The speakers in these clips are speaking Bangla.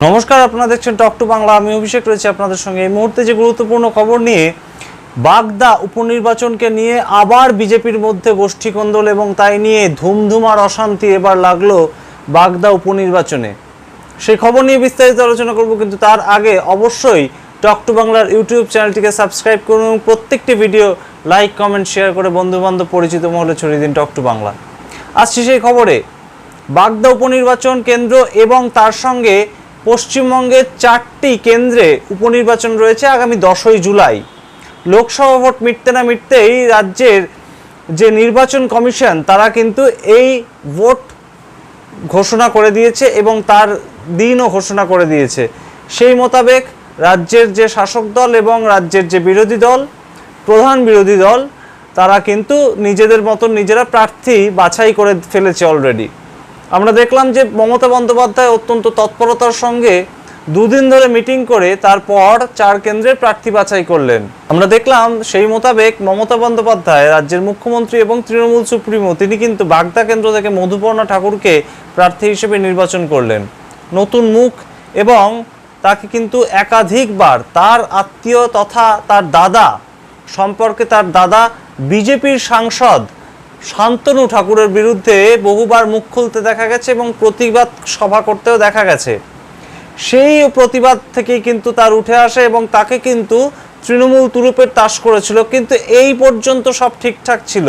নমস্কার, আপনারা দেখছেন টক টু বাংলা আমি অভিষেক রয়েছে আপনাদের সঙ্গে। এই মুহূর্তে যে গুরুত্বপূর্ণ খবর নিয়ে বাগদা উপনির্বাচনকে নিয়ে আবার বিজেপির মধ্যে গোষ্ঠীকন্দল এবং তাই নিয়ে ধুমধুমার অশান্তি এবার লাগল বাগদা উপনির্বাচনে। সেই খবর নিয়ে বিস্তারিত আলোচনা করব, কিন্তু তার আগে অবশ্যই টক টু বাংলার ইউটিউব চ্যানেলটিকে সাবস্ক্রাইব করুন এবং প্রত্যেকটি ভিডিও লাইক, কমেন্ট, শেয়ার করে বন্ধু বান্ধব পরিচিত মহলে ছড়িয়ে দিন টক টু বাংলা আসছি সেই খবরে। বাগদা উপনির্বাচন কেন্দ্র এবং তার সঙ্গে পশ্চিমবঙ্গের চারটি কেন্দ্রে উপনির্বাচন রয়েছে আগামী দশই জুলাই। লোকসভা ভোট মিটতে না মিটতেই রাজ্যের যে নির্বাচন কমিশন, তারা কিন্তু এই ভোট ঘোষণা করে দিয়েছে এবং তার দিনও ঘোষণা করে দিয়েছে। সেই মোতাবেক রাজ্যের যে শাসক দল এবং রাজ্যের যে বিরোধী দল, প্রধান বিরোধী দল, তারা কিন্তু নিজেদের মতন নিজেরা প্রার্থী বাছাই করে ফেলেছে অলরেডি আমরা দেখলাম যে মমতা বন্দ্যোপাধ্যায় অত্যন্ত তৎপরতার সঙ্গে দুদিন ধরে মিটিং করে তারপর চার কেন্দ্রের প্রার্থী বাছাই করলেন। আমরা দেখলাম সেই মোতাবেক মমতা বন্দ্যোপাধ্যায়, রাজ্যের মুখ্যমন্ত্রী এবং তৃণমূল সুপ্রিমো, তিনি কিন্তু বাগদা কেন্দ্র থেকে মধুপর্ণা ঠাকুরকে প্রার্থী হিসেবে নির্বাচন করলেন। নতুন মুখ এবং তাকে কিন্তু একাধিকবার তার আত্মীয় তথা তার দাদা, সম্পর্কে তার দাদা, বিজেপির সাংসদ শান্তনু ঠাকুরের বিরুদ্ধে বহুবার মুখ খুলতে দেখা গেছে এবং প্রতিবাদ সভা করতেও দেখা গেছে। সেই প্রতিবাদ থেকেই কিন্তু তার উঠে আসে এবং তাকে কিন্তু তৃণমূল তুরুপের তাস করেছিল, কিন্তু এই পর্যন্ত সব ঠিকঠাক ছিল।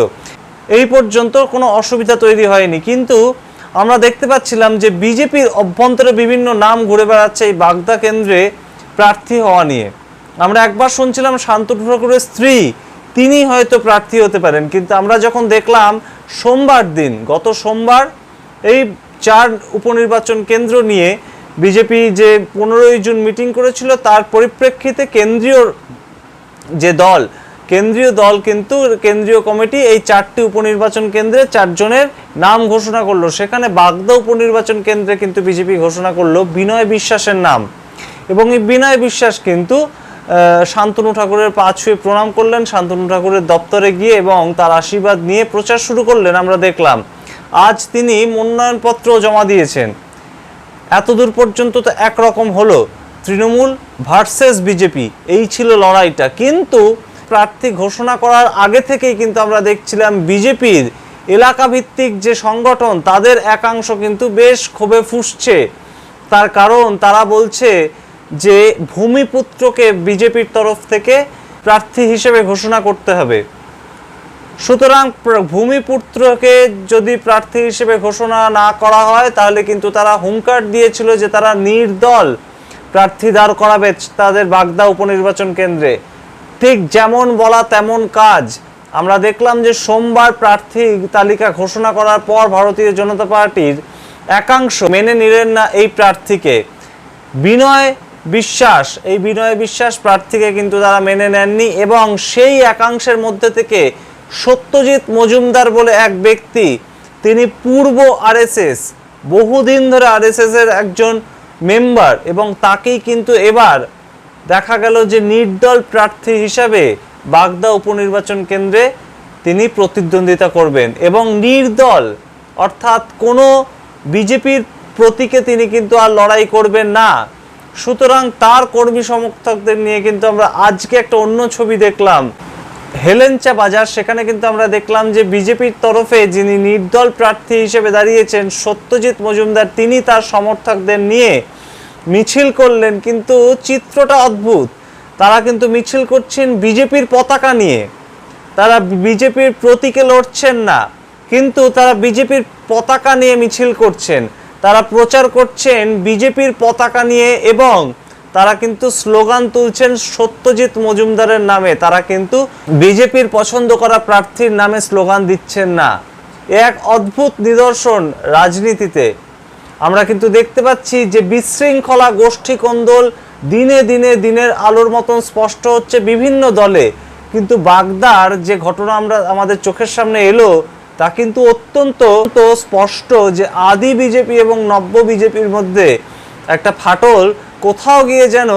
এই পর্যন্ত কোনো অসুবিধা তৈরি হয়নি। কিন্তু আমরা দেখতে পাচ্ছিলাম যে বিজেপির অভ্যন্তরে বিভিন্ন নাম ঘুরে বেড়াচ্ছে এই বাগদা কেন্দ্রে প্রার্থী হওয়া নিয়ে। আমরা একবার শুনছিলাম শান্তনু ঠাকুরের স্ত্রী তিনি হয়তো প্রার্থী হতে পারেন, কিন্তু আমরা যখন দেখলাম সোমবার দিন, গত সোমবার, এই চার উপনির্বাচন কেন্দ্র নিয়ে বিজেপি যে পনেরোই জুন মিটিং করেছিল, তার পরিপ্রেক্ষিতে কেন্দ্রীয় যে দল, কেন্দ্রীয় দল কিন্তু কেন্দ্রীয় কমিটি এই চারটি উপনির্বাচন কেন্দ্রে চারজনের নাম ঘোষণা করল। সেখানে বাগদা উপনির্বাচন কেন্দ্রে কিন্তু বিজেপি ঘোষণা করল বিনয় বিশ্বাসের নাম। এবং এই বিনয় বিশ্বাস কিন্তু শান্তনু ঠাকুরের পা ছুঁয়ে প্রণাম করলেন। শান্তনু ঠাকুরের দপ্তরে গিয়ে এবং তার আশীর্বাদ নিয়ে প্রচার শুরু করলেন আমরা দেখলাম। আজ তিনি মনোনয়নপত্র জমা দিয়েছেন। এতদূর পর্যন্ত তো একরকম হলো। তৃণমূল ভার্সেস বিজেপি, এই ছিল লড়াইটা। কিন্তু প্রার্থী ঘোষণা করার আগে থেকেই কিন্তু আমরা দেখছিলাম বিজেপির এলাকা ভিত্তিক যে সংগঠন, তাদের একাংশ কিন্তু বেশ ক্ষোভে ফুসছে। তার কারণ তারা বলছে যে ভূমিপুত্রকে বিজেপির তরফ থেকে প্রার্থী হিসেবে ঘোষণা করতে হবে। সুতরাং ভূমিপুত্রকে যদি প্রার্থী হিসেবে ঘোষণা না করা হয়, তাহলে কিন্তু তারা হুঙ্কার দিয়েছিল যে তারা নির্দল প্রার্থী দাঁড় করাবে তাদের বাগদা উপনির্বাচন কেন্দ্রে। ঠিক যেমন বলা তেমন কাজ। আমরা দেখলাম যে সোমবার প্রার্থী তালিকা ঘোষণা করার পর ভারতীয় জনতা পার্টির একাংশ মেনে নিলেন না এই প্রার্থীকে। বিনয় বিশ্বাস, এই বিনয় বিশ্বাস প্রার্থীকে কিন্তু তারা মেনে নেননি এবং সেই একাংশের মধ্যে থেকে সত্যজিৎ মজুমদার বলে এক ব্যক্তি, তিনি পূর্ব আরএসএস, বহুদিন ধরে আরএসএস এর একজন মেম্বার এবং তাকেই কিন্তু এবার দেখা গেল যে নির্দল প্রার্থী হিসাবে বাগদা উপনির্বাচন কেন্দ্রে তিনি প্রতিদ্বন্দ্বিতা করবেন এবং নির্দল, অর্থাৎ কোনো বিজেপির প্রতীকে তিনি কিন্তু আর লড়াই করবেন না। সুতরাং তার কর্মী সমর্থকদের নিয়ে কিন্তু আমরা আজকে একটা অন্য ছবি দেখলাম। হেলেঞ্চা বাজার, সেখানে কিন্তু আমরা দেখলাম যে বিজেপির তরফে যিনি নির্দল প্রার্থী হিসেবে দাঁড়িয়েছেন, সত্যজিৎ মজুমদার, তিনি তার সমর্থকদের নিয়ে মিছিল করলেন। কিন্তু চিত্রটা অদ্ভুত। তারা কিন্তু মিছিল করছেন বিজেপির পতাকা নিয়ে। তারা বিজেপির প্রতীকে লড়ছেন না, কিন্তু তারা বিজেপির পতাকা নিয়ে মিছিল করছেন। তারা প্রচার করছেন বিজেপির পতাকা নিয়ে এবং তারা কিন্তু স্লোগান তুলছেন সত্যজিৎ মজুমদারের নামে। তারা কিন্তু বিজেপির পছন্দ করা প্রার্থীর নামে স্লোগান দিচ্ছেন না। এক অদ্ভুত নিদর্শন রাজনীতিতে। আমরা কিন্তু দেখতে পাচ্ছি যে বিশৃঙ্খলা গোষ্ঠী কন্দল দিনে দিনে দিনের আলোর মতন স্পষ্ট হচ্ছে বিভিন্ন দলে। কিন্তু বাগদার যে ঘটনা আমরা, আমাদের চোখের সামনে এলো তা কিন্তু অত্যন্ত স্পষ্ট যে আদি বিজেপি এবং নব্য বিজেপির মধ্যে একটা ফাটল কোথাও গিয়ে যেন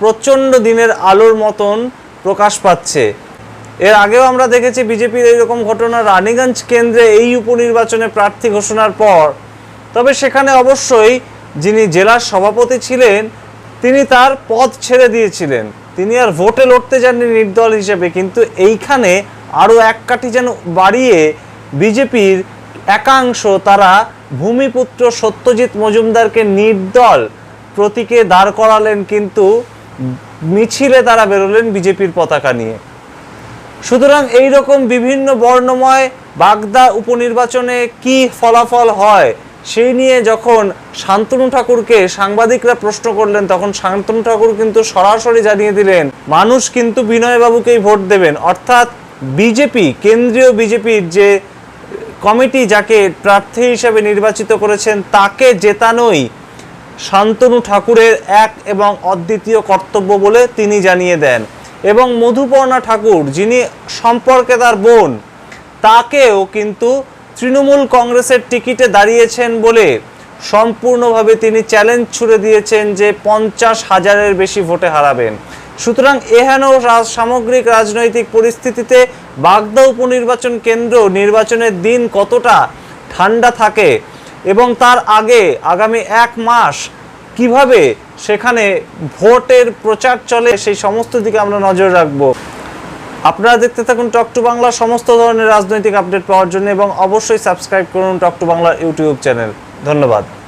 প্রচণ্ড দিনের আলোর মতন প্রকাশ পাচ্ছে। এর আগেও আমরা দেখেছি বিজেপির এইরকম ঘটনা রানীগঞ্জ কেন্দ্রে এই উপনির্বাচনে প্রার্থী ঘোষণার পর। তবে সেখানে অবশ্যই যিনি জেলার সভাপতি ছিলেন, তিনি তার পদ ছেড়ে দিয়েছিলেন। তিনি আর ভোটে লড়তে যাননি নির্দল হিসেবে, কিন্তু এইখানে আরও এক কাঠি যেন বাড়িয়ে বিজেপির একাংশ তারা ভূমিপুত্র সত্যজিৎ মজুমদারকে নির্দল প্রতীকে দাঁড় করালেন কিন্তু মিছিলে তারা বেরোলেন বিজেপির পতাকা নিয়ে। সুতরাং এই রকম বিভিন্ন বর্ণময় বাগদা উপনির্বাচনে কি ফলাফল হয়, সেই নিয়ে যখন শান্তনু ঠাকুরকে সাংবাদিকরা প্রশ্ন করলেন, তখন শান্তনু ঠাকুর কিন্তু সরাসরি জানিয়ে দিলেন, মানুষ কিন্তু বিনয়বাবুকেই ভোট দেবেন। অর্থাৎ বিজেপি, কেন্দ্রীয় বিজেপির যে কমিটি যাকে প্রার্থী হিসেবে নির্বাচিত করেছেন, তাকে জেতানোই শান্তনু ঠাকুরের এক এবং অদ্বিতীয় কর্তব্য বলে তিনি জানিয়ে দেন। এবং মধুপর্ণা ঠাকুর, যিনি সম্পর্কে তার বোন, তাকেও কিন্তু তৃণমূল কংগ্রেসের টিকিটে দাঁড়িয়েছেন বলে সম্পূর্ণভাবে তিনি চ্যালেঞ্জ ছুড়ে দিয়েছেন যে পঞ্চাশ হাজারের বেশি ভোটে হারাবেন। সুতরাং এহেন সামগ্রিক রাজনৈতিক পরিস্থিতিতে বাগদা উপনির্বাচন কেন্দ্র নির্বাচনের দিন কতটা ঠান্ডা থাকে এবং তার আগে আগামী এক মাস কীভাবে সেখানে ভোটের প্রচার চলে, সেই সমস্ত দিকে আমরা নজর রাখব। আপনারা দেখতে থাকুন টক টু বাংলা, সমস্ত ধরনের রাজনৈতিক আপডেট পাওয়ার জন্য এবং অবশ্যই সাবস্ক্রাইব করুন টক টু বাংলার ইউটিউব চ্যানেল। ধন্যবাদ।